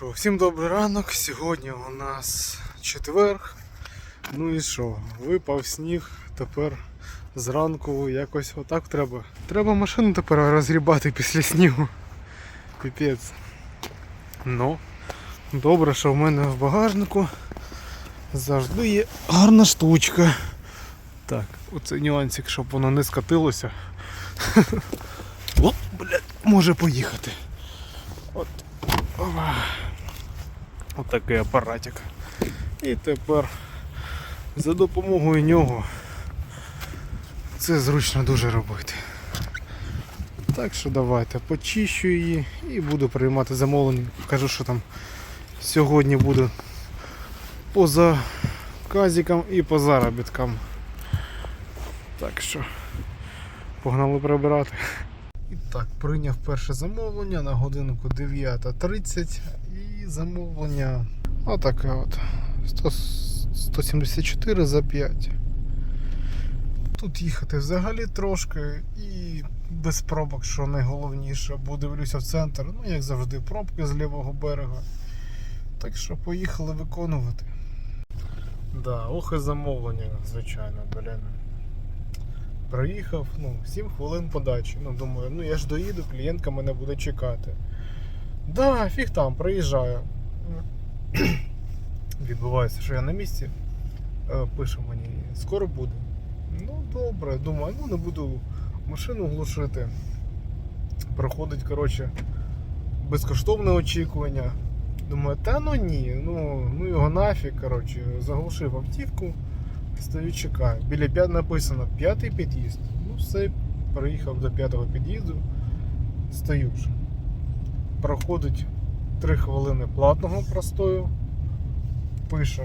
що, всім добрий ранок. Сьогодні у нас четверг. Ну і що, випав сніг, тепер зранку якось отак треба. Треба машину тепер розгрібати після снігу. Піпець. Ну, добре, що в мене в багажнику завжди є гарна штучка. Так, оце нюансик, щоб воно не скатилося. О, блядь, може поїхати. От. Ова. Отакий апаратик. І тепер за допомогою нього це зручно дуже робити. Так що давайте почищу її і буду приймати замовлення. Кажу, що там сьогодні буде по заказикам і по заробіткам. Так що погнали прибирати. І так, прийняв перше замовлення на годинку 9.30 і замовлення отаке от 100, 174 за 5. Тут їхати взагалі трошки і без пробок, що найголовніше, бо дивлюся в центр, ну як завжди, пробки з лівого берега. Так що поїхали виконувати. Да, ох і замовлення, звичайно, блін. Проїхав, ну, 7 хвилин подачі. Ну, думаю, ну я ж доїду, клієнтка мене буде чекати. Да, фіг там, приїжджаю. Відбувається, що я на місці. Е, Пише мені, скоро буде. Ну, добре, думаю, ну не буду машину глушити. Проходить, коротше, безкоштовне очікування. Думаю, та ну ні, ну, ну його нафіг, коротше, заглушив автівку. Стою, чекаю. Біля 5 написано п'ятий під'їзд. Ну все, приїхав до п'ятого під'їзду. Стою ж. Проходить 3 хвилини платного простою. Пише.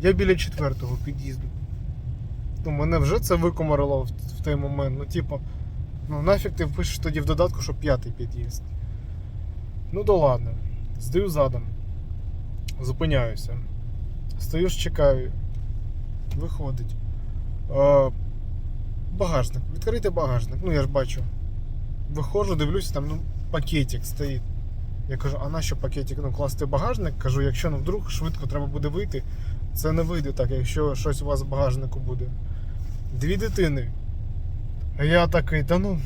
Я біля четвертого під'їзду. Ну, мене вже це викомарило в, в той момент. Ну, типу, ну нафіг ти пишеш тоді в додатку, що п'ятий під'їзд. Ну то ладно. Здаю задом. Зупиняюся. Стою ж чекаю. Виходить. Е, багажник. Відкрийте багажник. Ну я ж бачу. Виходжу, дивлюся, там ну, пакетик стоїть. Я кажу, а нащо пакетик? Ну, класти багажник? Кажу, якщо ну, вдруг швидко треба буде вийти, це не вийде так, якщо щось у вас в багажнику буде. Дві дитини. А я такий, та ну.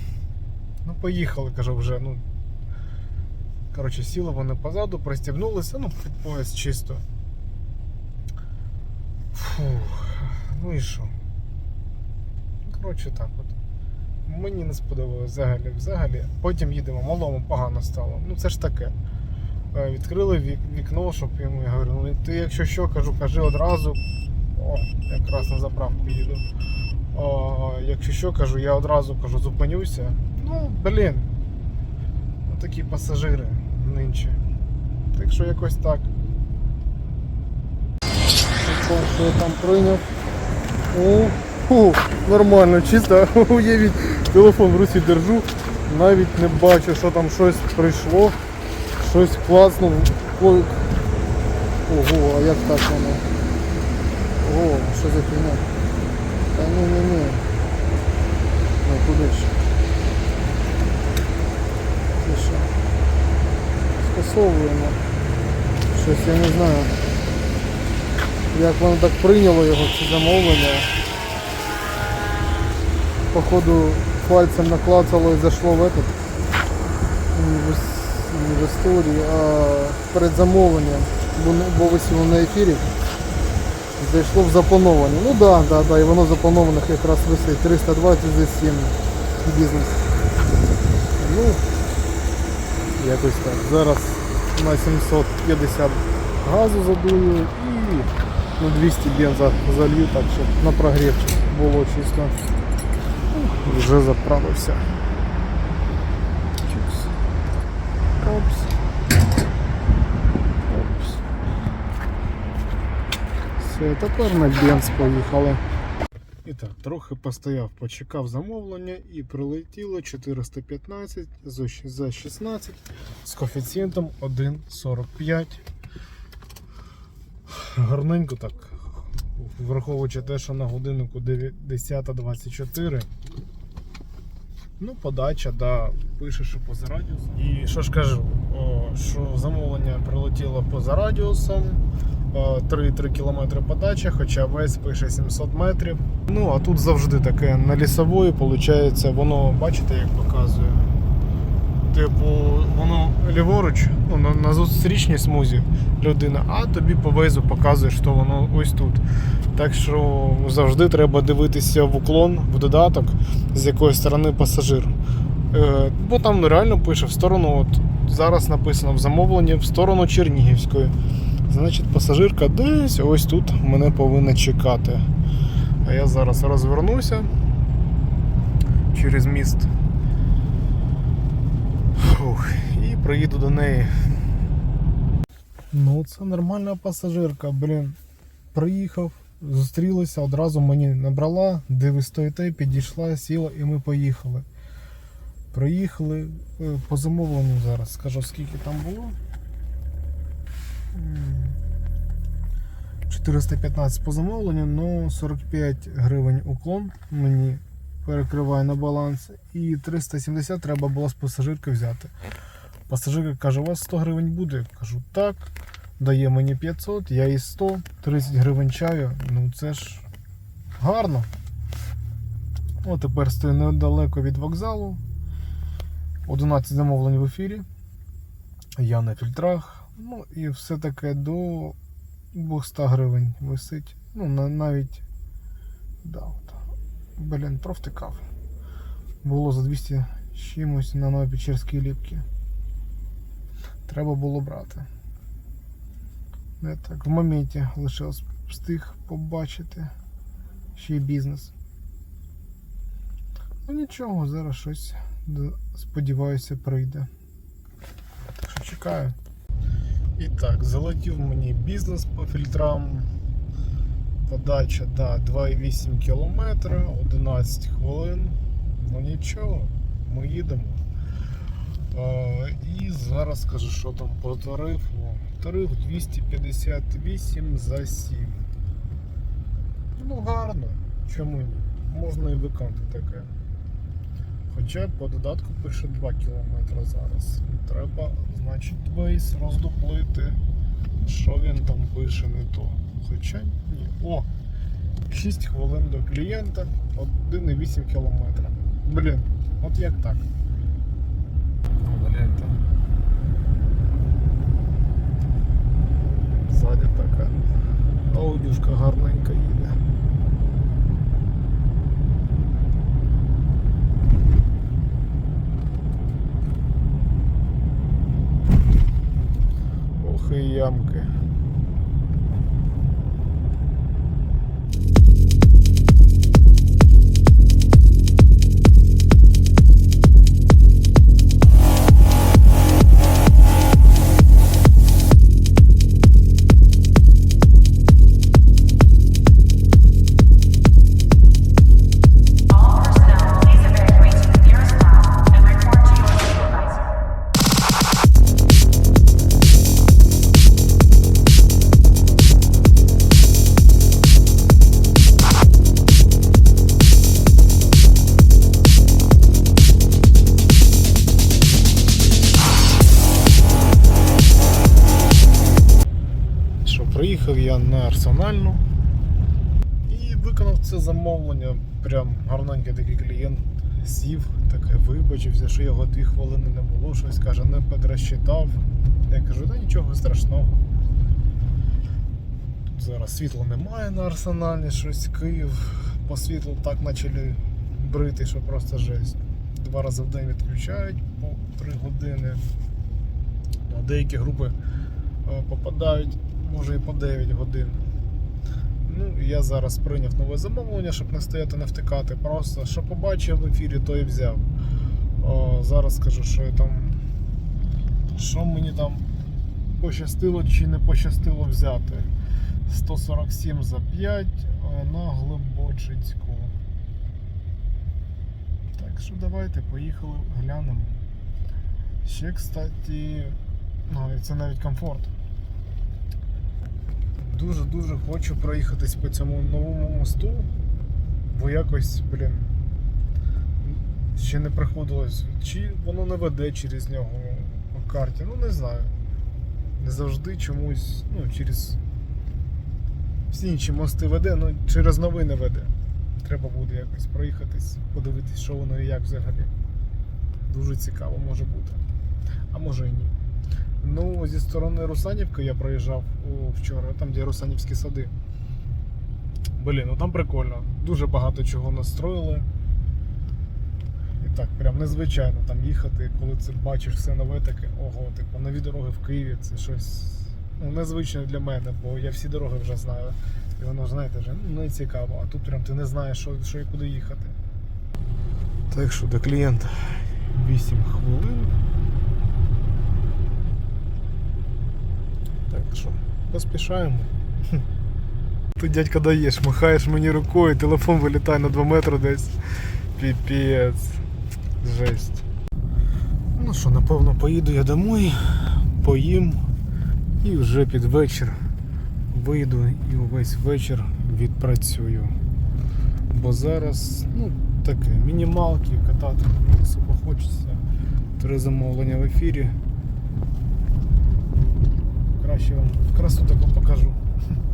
Ну поїхали, кажу вже. ну. Коротше, сіли вони позаду, пристібнулися, ну, пояс чисто. Фух, ну і що? Коротше, так от. Мені не сподобалось взагалі. взагалі. Потім їдемо, малому погано стало. Ну це ж таке. Е, Відкрили вік- вікно, щоб йому я говорю, ну ти якщо що, кажу, кажи одразу. О, якраз на заправку їду. О, якщо що, кажу, я одразу кажу, зупинюся. Ну, блін. Ну такі пасажири нинче. Так що якось так. Що я там прийняв? Фу, нормально, чисто уявіть, телефон в руці держу, навіть не бачу, що там щось прийшло, щось класно. Ого, а як так воно? Ого, що за фігня? Та ні, ні, ні. Ну куди ж? Це що? Скасовуємо. Щось я не знаю. Як воно так прийняло його це замовлення. Походу пальцем наклацало і зайшло в этот в, історії, а перед замовленням, бо, висіло на ефірі. Зайшло в заплановане. Ну да, да, да, і воно запланованих якраз висить 320 за 7 бізнес. Ну, якось так. Зараз на 750 газу задую і ну, 200 бенза залью, так щоб на прогрівчик було чисто. Вже заправився. Чикс. Опс. Опс. Все, тепер на бенз поїхали. І так, трохи постояв, почекав замовлення і прилетіло 415 за за 16 з коефіцієнтом 1,45. Гарненько так. Враховуючи те, що на годиннику 10.24. Ну, подача, да, пише, що поза радіусом. І що ж кажу, о, що замовлення прилетіло поза радіусом. 3-3 км подача, хоча весь пише 700 метрів. Ну, а тут завжди таке на лісової, виходить, воно, бачите, як показує. Типу, воно ліворуч, ну, на, на зустрічній смузі людина, а тобі по вейзу показує, що воно ось тут. Так що завжди треба дивитися в уклон, в додаток, з якої сторони пасажир. Е, бо там реально пише в сторону, от зараз написано в замовленні в сторону Чернігівської. Значить, пасажирка десь ось тут мене повинна чекати. А я зараз розвернуся через міст. Фух, і приїду до неї. Ну, це нормальна пасажирка, блін. Приїхав, зустрілися, одразу мені набрала, де ви стоїте, підійшла, сіла і ми поїхали. Приїхали е, по замовленню зараз, скажу скільки там було. 415 по замовленню, но 45 гривень уклон мені перекриває на баланс. І 370 треба було з пасажирки взяти. Пасажирка каже, у вас 100 гривень буде? Я Кажу, так. Дає мені 500, я їй 100, 30 гривень чаю. Ну це ж гарно. О, тепер стою недалеко від вокзалу. 11 замовлень в ефірі. Я на фільтрах. Ну і все таке до 200 гривень висить. Ну, навіть. Да, от. Блін, провтикав. Було за 200 чимось на Новопечерській ліпці. Треба було брати. Я так в моменті лише встиг побачити ще й бізнес. Ну нічого, зараз щось сподіваюся прийде. Так що чекаю. І так, залетів мені бізнес по фільтрам. Подача, да, 2,8 км, 11 хвилин. Ну нічого, ми їдемо. Е, І зараз скажу, що там по тарифу. Тариф 258 за 7. Ну гарно, чому ні? Можна і виконати таке. Хоча по додатку пише 2 км зараз. Треба, значить, вейс роздуплити, що він там пише не то. Хоча ні. О! 6 хвилин до клієнта, 1,8 км. Блін, от як так? Аудюшка гарненька їде. Ох і ямки. На арсенальну і виконав це замовлення. Прям гарненький такий клієнт сів, таке вибачився, що його дві хвилини не було, щось каже, не підрозчитав. Я кажу, та нічого страшного. Тут зараз світла немає на арсеналі, щось Київ по світлу так почали брити, що просто жесть. Два рази в день відключають по 3 години. А деякі групи е, попадають може і по 9 годин. Ну, і я зараз прийняв нове замовлення, щоб не стояти, не втикати. Просто що побачив в ефірі, то і взяв. О, зараз скажу, що я там. Що мені там пощастило чи не пощастило взяти. 147 за 5 на Глибочицьку. Так що давайте поїхали, глянемо. Ще, кстати, ну, це навіть комфорт. Дуже-дуже хочу проїхатись по цьому новому мосту, бо якось, блін, ще не приходилось. Чи воно не веде через нього по карті, ну не знаю. Не завжди чомусь, ну, через всі інші мости веде, ну через новий не веде. Треба буде якось проїхатись, подивитись, що воно і як взагалі. Дуже цікаво може бути. А може і ні. Ну, зі сторони Русанівки я проїжджав вчора, там, де Русанівські сади. Блін, ну там прикольно. Дуже багато чого настроїли. І так, прям незвичайно там їхати, коли це бачиш все нове, таке, ого, типу, нові дороги в Києві, це щось ну, незвичне для мене, бо я всі дороги вже знаю. І воно, знаєте, вже ну, не цікаво, а тут прям ти не знаєш, що, що і куди їхати. Так що до клієнта 8 хвилин. Так що, поспішаємо. Ти дядька даєш, махаєш мені рукою, телефон вилітає на 2 метри десь. Піпець. Жесть. Ну що, напевно, поїду я домой, поїм і вже під вечір вийду і увесь вечір відпрацюю. Бо зараз, ну, таке, мінімалки катати особо хочеться. Три замовлення в ефірі. Краще вам красу таку покажу,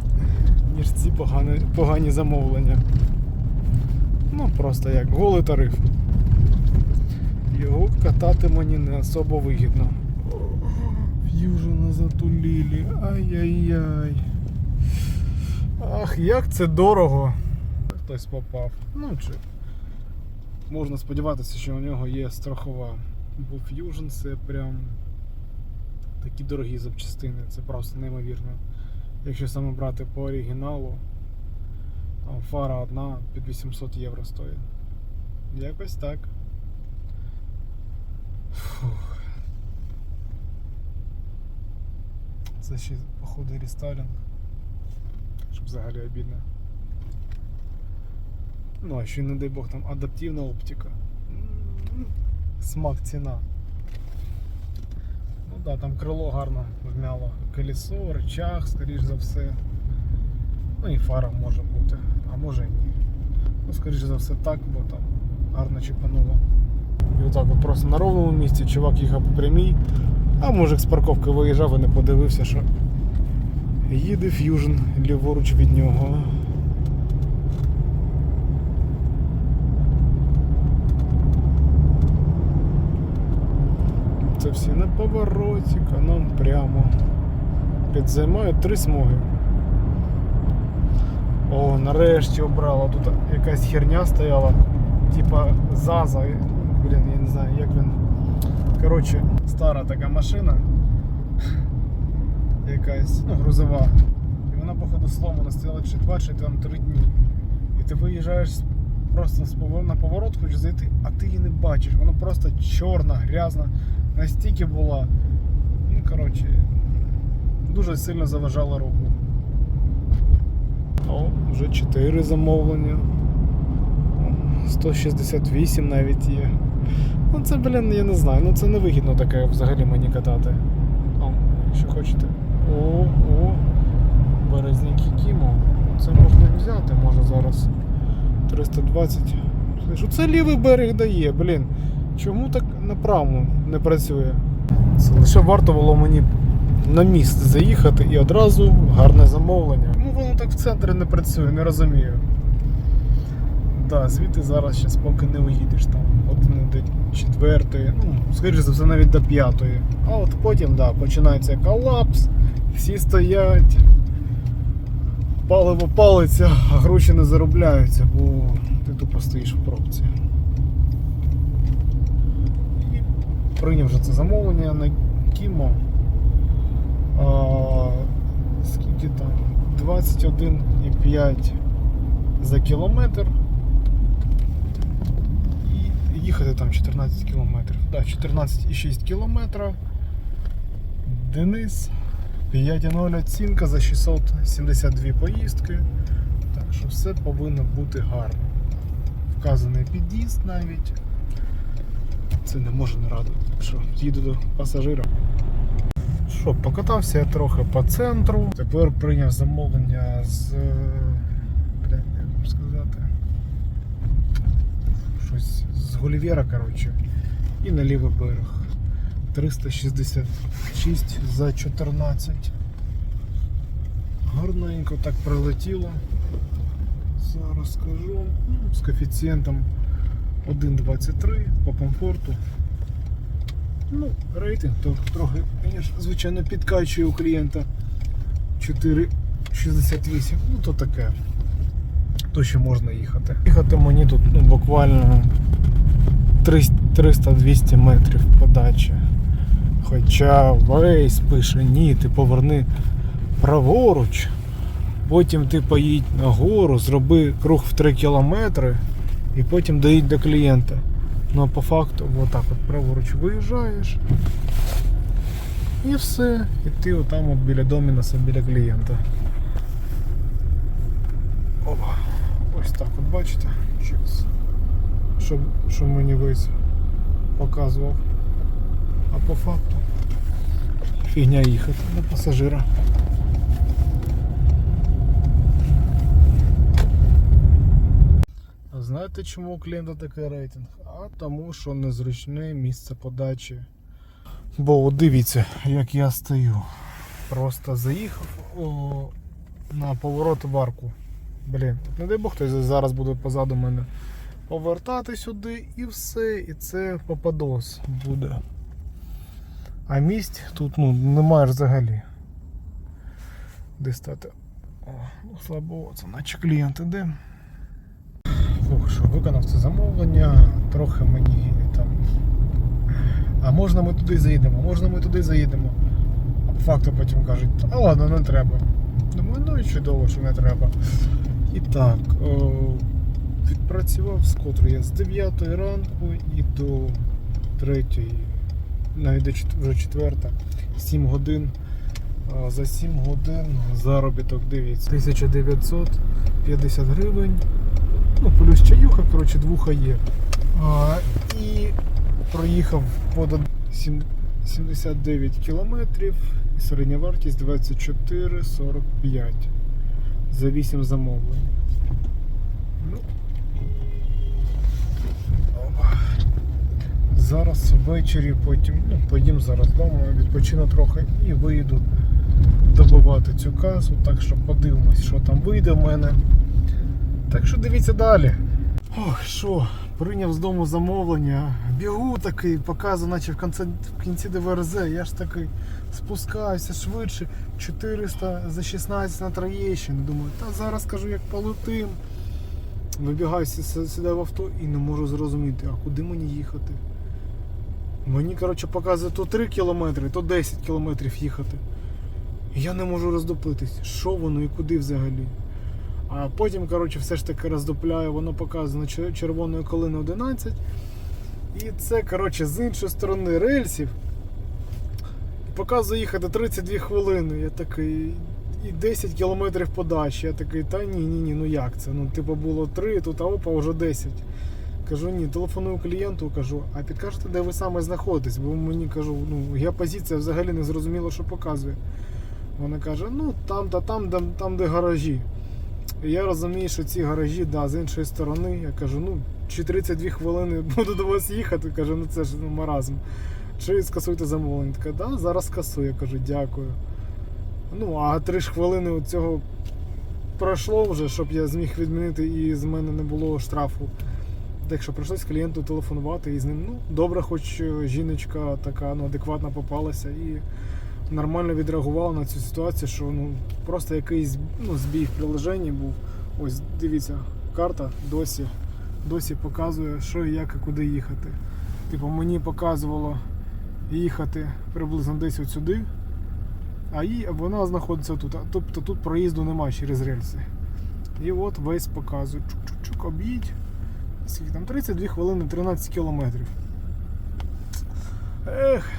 ніж ці погані, погані замовлення. Ну просто як голий тариф. Його катати мені не особо вигідно. Ф'южена затулілі. Ай-яй-яй. Ах, як це дорого. Хтось попав. Ну чи. Можна сподіватися, що у нього є страхова. Бо Fusion це прям такі дорогі запчастини, це просто неймовірно. Якщо саме брати по оригіналу, там фара одна під 800 євро стоїть. Якось так. Фух. Це ще походу рестайлінг. Щоб взагалі обідно. Ну, а ще не дай Бог там адаптивна оптика. Смак ціна. Ну да, там крило гарно вмяло. Колесо, рычаг, скоріш за все. Ну і фара може бути, а може і ні. Ну, скоріш за все так, бо там гарно чіпануло. І отак от просто на ровному місці чувак їхав по прямій, а мужик з парковки виїжджав і не подивився, що їде ф'южн ліворуч від нього. Це всі на повороті, канон прямо. Підзаймають три смуги. О, нарешті обрала. Тут якась херня стояла. Типа Заза. Блін, я не знаю, як він. Коротше, стара така машина. Якась, ну, грузова. І вона, походу, сломана стояла чи 2, чи там 3 дні. І ти виїжджаєш просто на поворот, хочеш зайти, а ти її не бачиш. Вона просто чорна, грязна. Настільки була. Ну, коротше, дуже сильно заважала руху. О, вже 4 замовлення. 168 навіть є. Ну це, блін, я не знаю, ну це не вигідно таке взагалі мені катати. О, якщо хочете. О, о, березняки Кімо. Це можна взяти, може зараз 320. Слухай, Це лівий берег дає, блін. Чому так на не працює? Це лише варто було мені на міст заїхати і одразу гарне замовлення. Ну воно так в центрі не працює, не розумію. Да, звідти зараз ще поки не виїдеш там один до четвертої, ну, скоріше за все навіть до п'ятої. А от потім да, починається колапс, всі стоять, паливо палиться, а гроші не заробляються, бо ти тупо стоїш в пробці. І прийняв вже це замовлення на Кімо. А, скільки там? 21,5 за кілометр. І їхати там 14 кілометрів. Да, 14,6 кілометра. Денис. 5,0 оцінка за 672 поїздки. Так що все повинно бути гарно. Вказаний під'їзд навіть. Це не може не радувати. Так що їду до пасажира. Що, покатався я трохи по центру. Тепер прийняв замовлення з. е, Бля, як вам сказати. Щось з Гулівера, коротше, і на лівий берег. 366 за 14. Гарненько так прилетіло. Зараз скажу. Ну, З коефіцієнтом 1,23 по комфорту. Ну, рейтинг то трохи, звичайно, підкачує у клієнта 4,68. Ну то таке. То ще можна їхати. Їхати мені тут ну, буквально 300-200 метрів подачі. Хоча Вейс пише, ні, ти поверни праворуч, потім ти поїдь нагору, зроби круг в 3 кілометри і потім доїдь до клієнта. Ну а по факту, отак от праворуч виїжджаєш. І все. І ти отам от біля домінаса, біля клієнта. Опа. Ось так от бачите. Щас. Що, що мені весь показував. А по факту фігня їхати до пасажира. Знаєте, чому у клієнта такий рейтинг? А тому, що незручне місце подачі. Бо дивіться, як я стою. Просто заїхав о, на поворот в арку. Блін, не дай Бог, хтось зараз буде позаду мене повертати сюди і все, і це попадос буде. А місць тут ну, немає взагалі. Де стати? О, ну слабо, це наче клієнт іде. Фух, що виконав це замовлення, трохи мені там. А можна ми туди заїдемо, можна ми туди заїдемо. А по факту потім кажуть, а ладно, не треба. Думаю, ну і чудово, що не треба. І так, о, відпрацював з котрої я з 9 ранку і до 3, навіть чет- вже 4, 7 годин. За 7 годин заробіток, дивіться, 1950 гривень. Ну, плюс чаюха, коротше, двуха є. А, і проїхав понад 79 кілометрів. І середня вартість 24,45 за 8 замовлень. Ну. Зараз ввечері потім, ну, поїм зараз вдома, відпочину трохи і вийду добивати цю касу, так що подивимось, що там вийде в мене. Так що дивіться далі. Ох, що, прийняв з дому замовлення. Бігу такий, показую, наче в кінці, в кінці ДВРЗ. Я ж такий спускаюся швидше. 400 за 16 на Троєщину. Думаю, та зараз кажу, як полетим. Вибігаю сі- сюди в авто і не можу зрозуміти, а куди мені їхати. Мені, коротше, показує то 3 кілометри, то 10 кілометрів їхати. Я не можу роздоплитись, що воно і куди взагалі. А потім, коротше, все ж таки роздупляю, воно показано червоною колиною 11. І це, коротше, з іншої сторони рельсів. Показує їхати 32 хвилини. Я такий. І 10 кілометрів подачі. Я такий, та ні, ні, ні, ну як це? Ну, типу, було 3, тут а опа, вже 10. Кажу, ні, телефоную клієнту, кажу, а підкажете, де ви саме знаходитесь? Бо мені кажу, ну, геопозиція взагалі не зрозуміло, що показує. Вона каже, ну там та там, там, де гаражі. Я розумію, що ці гаражі, да, з іншої сторони, я кажу, ну, чи 32 хвилини буду до вас їхати, кажу, ну це ж ну, маразм. Чи скасуйте замовлення? Така, да, зараз скасую, я кажу, дякую. Ну, а 3 ж хвилини цього пройшло вже, щоб я зміг відмінити і з мене не було штрафу. Так що прийшлось клієнту телефонувати і з ним, ну, добре, хоч е, жіночка така ну, адекватна попалася і нормально відреагувала на цю ситуацію, що ну, просто якийсь ну, збій в приложенні був. Ось дивіться, карта досі, досі показує, що і як і куди їхати. Типу мені показувало їхати приблизно десь от сюди, а їй, вона знаходиться тут. Тобто тут проїзду немає через рельси. І от весь показує. Чук-чук-чук, об'їдь. Скільки там 32 хвилини 13 кілометрів. Ех,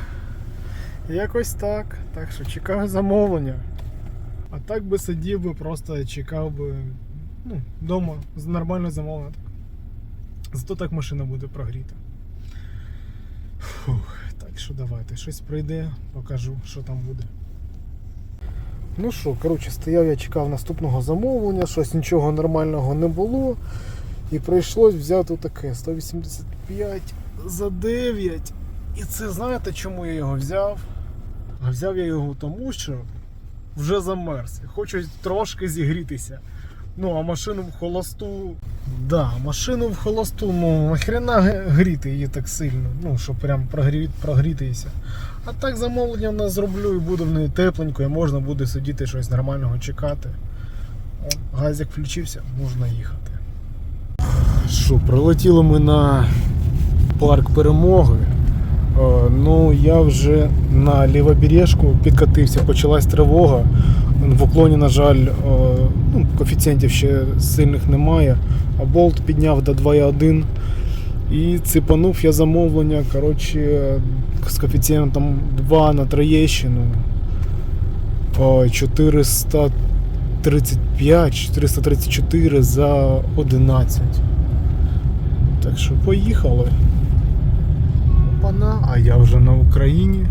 якось так. Так що чекаю замовлення. А так би сидів би, просто чекав би ну, вдома з нормальне замовлення. Зато так машина буде прогріта. Фух, так що давайте, щось прийде, покажу, що там буде. Ну що, коротше, стояв я чекав наступного замовлення, щось нічого нормального не було. І прийшлось взяти таке 185 за 9. І це знаєте, чому я його взяв? А взяв я його тому, що вже замерз. Хочу трошки зігрітися. Ну, а машину в холосту. Да, машину в холосту, ну нахрена гріти її так сильно, ну, щоб прям прогрі... прогрітися. А так замовлення в нас зроблю і буде в неї тепленько, і можна буде сидіти щось нормального чекати. О, газик включився, можна їхати. Що, прилетіли ми на парк перемоги. Е, Ну, я вже на лівобережку підкатився, почалась тривога. В уклоні, на жаль, е, ну, коефіцієнтів ще сильних немає, а болт підняв до 2,1. І ципанув я замовлення коротше, з коефіцієнтом 2 на Троєщину. 435, 434 за 11. Так що поїхали. Опана, а я вже на Україні.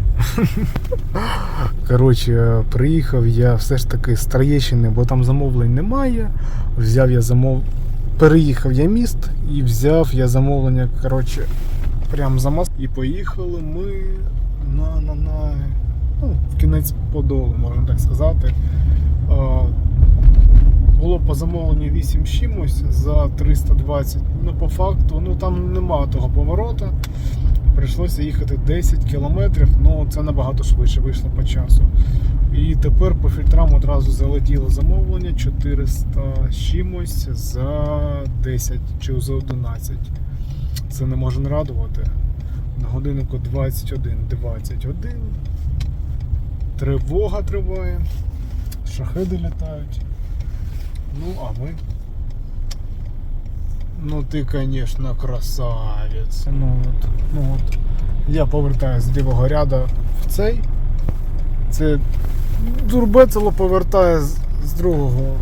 Коротше, приїхав я все ж таки з Троєщини, бо там замовлень немає. Взяв я замов... Переїхав я міст і взяв я замовлення, коротше, прямо за мост. І поїхали ми на, на, на ну, в кінець подолу, можна так сказати. Було по замовленню 8 чимось за 320. Ну, по факту, ну там нема того поворота. Прийшлося їхати 10 кілометрів, ну це набагато швидше вийшло по часу. І тепер по фільтрам одразу залетіло замовлення 400 чимось за 10 чи за 11. Це не може не радувати. На годиннику 21, 21. Тривога триває, шахеди літають. Ну, а ми. Ну ти, конечно, красавець. Ну от, ну от. Я повертаюся з лівого ряду в цей. Це дурбецело повертає з, з другого.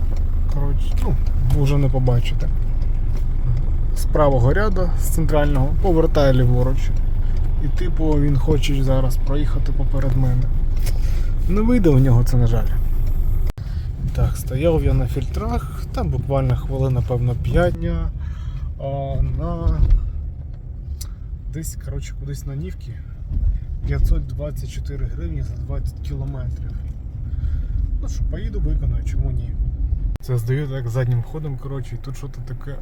Коротше, ну, вже не побачите. З правого ряду, з центрального, повертає ліворуч. І типу він хоче зараз проїхати поперед мене. Не вийде у нього це, на жаль. Так, стояв я на фільтрах, там буквально хвилин, напевно, 5 дня. А на десь, коротше, кудись на Нівки 524 гривні за 20 кілометрів. Ну що, поїду, виконую, чому ні. Це здаю так заднім ходом, коротше, і тут щось таке.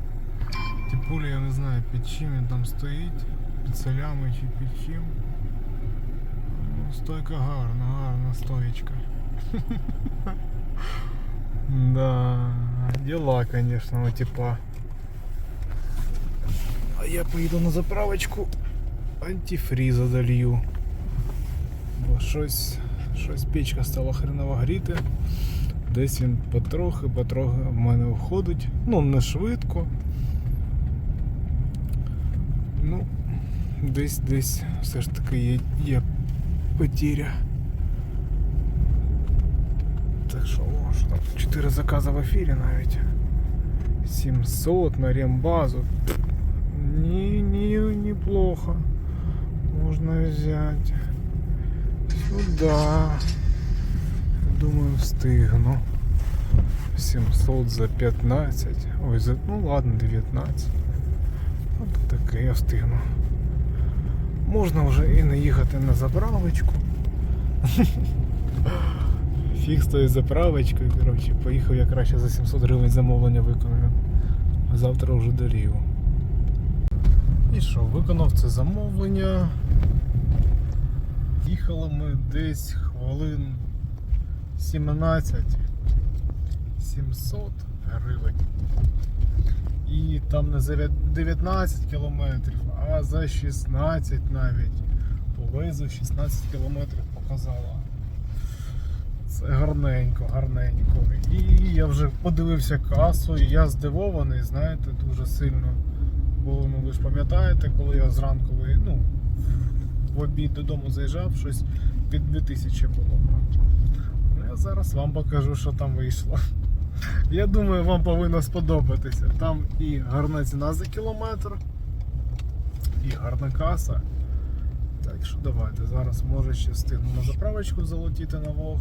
Типуля, я не знаю, під чим він там стоїть, під солями чи під чим. Ну, стойка гарна, гарна стоєчка. Да, дела, конечно, у типа. А я поїду на заправочку антифріза долью. Бо щось, щось печка стала хреново гріти. Десь він потрохи, потрохи в мене входить. Ну, не швидко. Ну, десь десь все ж таки є, є потіря. Так що, о, що там 4 закази в ефірі навіть. 700 на рембазу. Не, не, неплохо. Можно взять. Сюда. Думаю, встигну. 700 за 15. Ой, за, ну ладно, 19. От таке я встигну. Можна вже і не на заправочку. Фіг тою заправочкою, коротше, поїхав я краще за 700 гривень замовлення виконую. А завтра вже до. І що, виконав це замовлення. Їхали ми десь хвилин 17 700 гривень. І там не за 19 кілометрів, а за 16 навіть. По визу 16 кілометрів показала. Це гарненько, гарненько. І я вже подивився касу, і я здивований, знаєте, дуже сильно. Бо ну, ви ж пам'ятаєте, коли я зранку ну, в обід додому заїжджав, щось під 2000 було. Ну, я зараз вам покажу, що там вийшло. Я думаю, вам повинно сподобатися. Там і гарна ціна за кілометр, і гарна каса. Так що давайте, зараз може ще встигну на заправочку залетіти на Вог,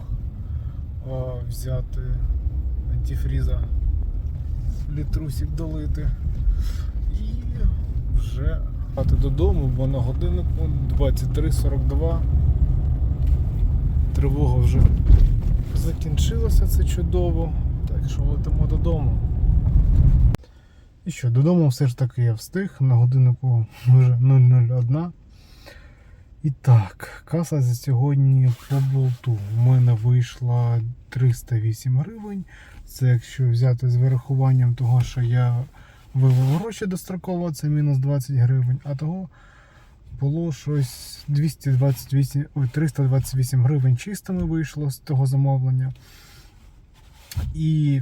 взяти антифріза, літрусик долити. Вже хати додому, бо на годиннику 23.42. Тривога вже закінчилася, це чудово. Так що летимо додому. І що, додому все ж таки я встиг. На годиннику вже 001. І так, каса за сьогодні по болту. У мене вийшла 308 гривень. Це якщо взяти з вирахуванням того, що я вивел гроші достроково, це мінус 20 гривень, а того було щось 228, ой, 328 гривень чистими вийшло з того замовлення. І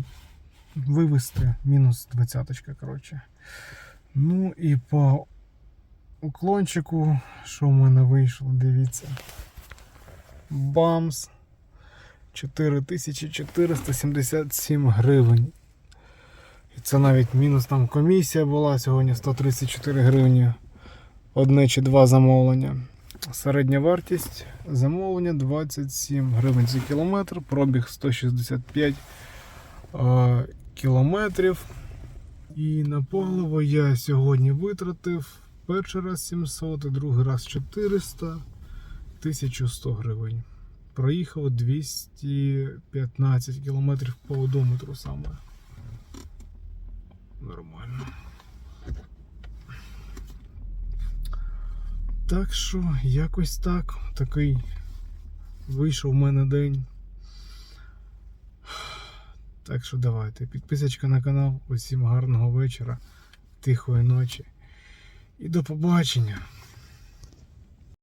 вивести мінус 20, коротше. Ну і по уклончику, що в мене вийшло, дивіться. Бамс. 4477 гривень. І це навіть мінус там комісія була сьогодні 134 гривні. Одне чи два замовлення. Середня вартість замовлення 27 гривень за кілометр, пробіг 165 е, кілометрів. І на паливо я сьогодні витратив перший раз 700, другий раз 400, 1100 гривень. Проїхав 215 кілометрів по одометру саме. Нормально. Так що, якось так. Такий вийшов в мене день. Так що давайте. Підписочка на канал. Усім гарного вечора, тихої ночі. І до побачення.